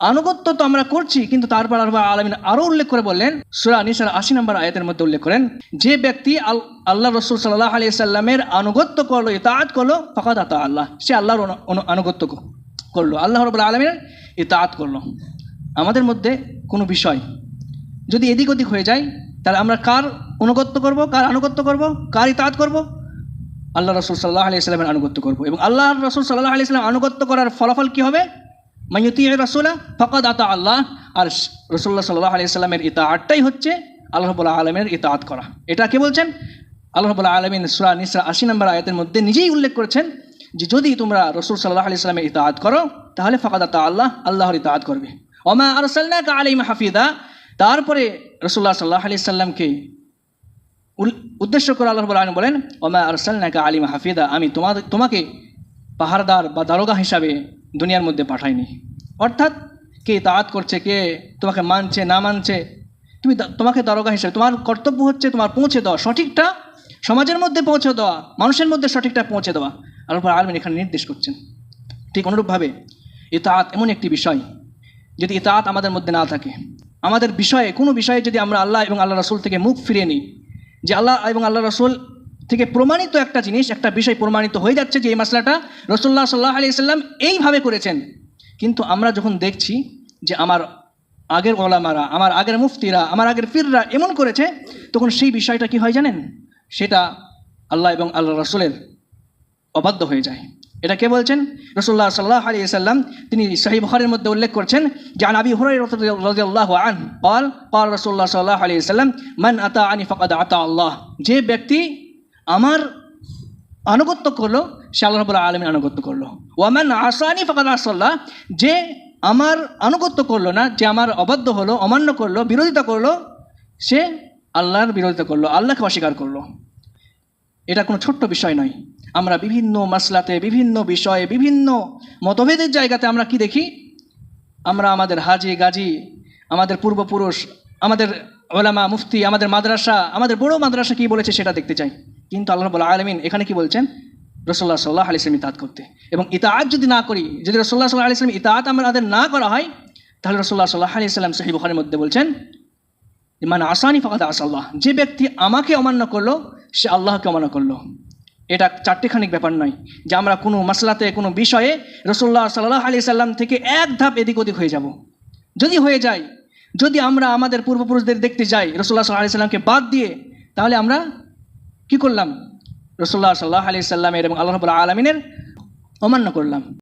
আনুগত্য তো আমরা করছি, কিন্তু তারপর আল্লাহ আলমিন আরও উল্লেখ করে বললেন, সুরা নিসার আশি নম্বর আয়াতের মধ্যে উল্লেখ করেন, যে ব্যক্তি আল- আল্লাহ রসুল সাল্লাহ আলি সাল্লামের আনুগত্য করল, ইতাআত করল ফকাত আতা আল্লাহ। সে আল্লাহর আনুগত্য করল। আল্লাহ রবুল্লা আলমিনের ইতাআত করল। আমাদের মধ্যে কোনো বিষয় যদি এদিক ওদিক হয়ে যায়, তাহলে আমরা কার অনুগত্য করব, কার আনুগত্য করব, কার ইতাআত করব? আল্লাহ রসুল সাল্লাহ আলি ইসলামের আনুগত্য করব। এবং আল্লাহ রসুল সাল্লাহ আলি ইসলাম আনুগত্য করার ফলাফল কী হবে? মাইয়তি রসুলা, ফকাদ আতা আল্লাহ। আর রসুল্লাহ সাল্লাহ আলি ইসলামের ইতাআতটাই হচ্ছে আল্লাহ আলমের ইতাআত করা। এটা কে বলছেন? আল্লাহ রবুল্লাহ আলমিন সুরা নিসরা আশি নম্বর আয়াতের মধ্যে নিজেই উল্লেখ করেছেন যে যদি তোমরা রসুল সাল্লাহ আলি ইসলামের ইতাআত করো, তাহলে ফকাদ আতা আল্লাহ আল্লাহর ইতাআত করবে। ওমা আরসাল্লাকা আলিম হাফিদা তারপরে রসুল্লাহ সাল্লাহ আলি সাল্লামকে উদ্দেশ্য করে আল্লাহ আলম বলেন, ওমা আরসালনাকা আলিম হাফিদা আমি তোমাদের তোমাকে পাহাড়দার বা দারোগা হিসাবে দুনিয়ার মধ্যে পাঠায়নি। অর্থাৎ কে তাআত করছে, কে তোমাকে মানছে, না মানছে? তুমি তোমাকে দারোগা হিসাবে, তোমার কর্তব্য হচ্ছে তোমার পৌঁছে দেওয়া, সঠিকটা সমাজের মধ্যে পৌঁছে দেওয়া, মানুষের মধ্যে সঠিকটা পৌঁছে দেওয়া। আল্লাহ আলমিন এখানে নির্দেশ করছেন। ঠিক অনুরূপভাবে ইতাআত এমন একটি বিষয়, যদি ইতাআত আমাদের মধ্যে না থাকে। আমাদের বিষয়ে, কোনো বিষয়ে যদি আমরা আল্লাহ এবং আল্লাহ রসুল থেকে মুখ ফিরিয়ে নিই, যে আল্লাহ এবং আল্লাহ রসুল থেকে প্রমাণিত একটা জিনিস, একটা বিষয় প্রমাণিত হয়ে যাচ্ছে যে এই মশলাটা রসুল্লাহ সাল্লাহ আলি সাল্লাম এইভাবে করেছেন। কিন্তু আমরা যখন দেখছি যে আমার আগের ওলামারা, আমার আগের মুফতিরা, আমার আগের ফিররা এমন করেছে, তখন সেই বিষয়টা কি হয় জানেন? সেটা আল্লাহ এবং আল্লাহ রসুলের অবাধ্য হয়ে যায়। এটা কে বলছেন? রসুল্লাহ সাল্লাহ আলি সাল্লাম তিনি সাহিব হরের মধ্যে উল্লেখ করছেন যে আনাবি হরাই রাজিয়াল্লাহ আন পাল পাল রসুল্লাহ সাল্লাহ আলি সাল্লাম মান আতা আনি ফকাদ আতা আল্লাহ। যে ব্যক্তি আমার আনুগত্য করল, সে আল্লাহ রাব্বুল আলামিন আনুগত্য করল। ওয়ামান আসানি ফাকাদ আসাল্লাহ, যে আমার আনুগত্য করল না, যে আমার অবাধ্য হলো, অমান্য করল, বিরোধিতা করল, সে আল্লাহর বিরোধিতা করল, আল্লাহকে অস্বীকার করল। এটা কোনো ছোট্ট বিষয় নয়। আমরা বিভিন্ন মাসলাতে, বিভিন্ন বিষয়ে, বিভিন্ন মতভেদের জায়গাতে আমরা কি দেখি? আমরা আমাদের হাজি, গাজী, আমাদের পূর্বপুরুষ, আমাদের ওলামা, মুফতি, আমাদের মাদ্রাসা, আমাদের বড় মাদ্রাসা কি বলেছে সেটা দেখতে চাই। কিন্তু আল্লাহ রবুল্লা আলমিন এখানে কি বলছেন? রসোল্লা সাল্লাহ আলিয়াম ইতাত করতে। এবং ইতাআত যদি না করি, যদি রসোল্লা সাল্লাহ আলিয়াম ইতাআত আমাদের না করা হয়, তাহলে রসোল্লা সাল্লাহ আলি সাল্লাম সাহেব বখারের মধ্যে বলছেন মানে আসানি ফাঁকাতে আসাল্লাহ যে ব্যক্তি আমাকে অমান্য করল, সে আল্লাহকে অমান্য করল। এটা চারটিখানিক ব্যাপার নয় যে আমরা কোনো মাসলাতে, কোনো বিষয়ে রসুল্লাহ সাল্লাহ আলি সাল্লাম থেকে এক ধাপ এদিক ওদিক হয়ে যাব। যদি হয়ে যায়, যদি আমরা আমাদের পূর্বপুরুষদের দেখতে যাই রসুল্লাহ সাল্লাহ আলি সাল্লামকে বাদ দিয়ে, তাহলে আমরা কি করলাম? রসোল্লা সাল্লাহ আলি সাল্লামের এবং আল্লাহ আলমিনের অমান্য করলাম।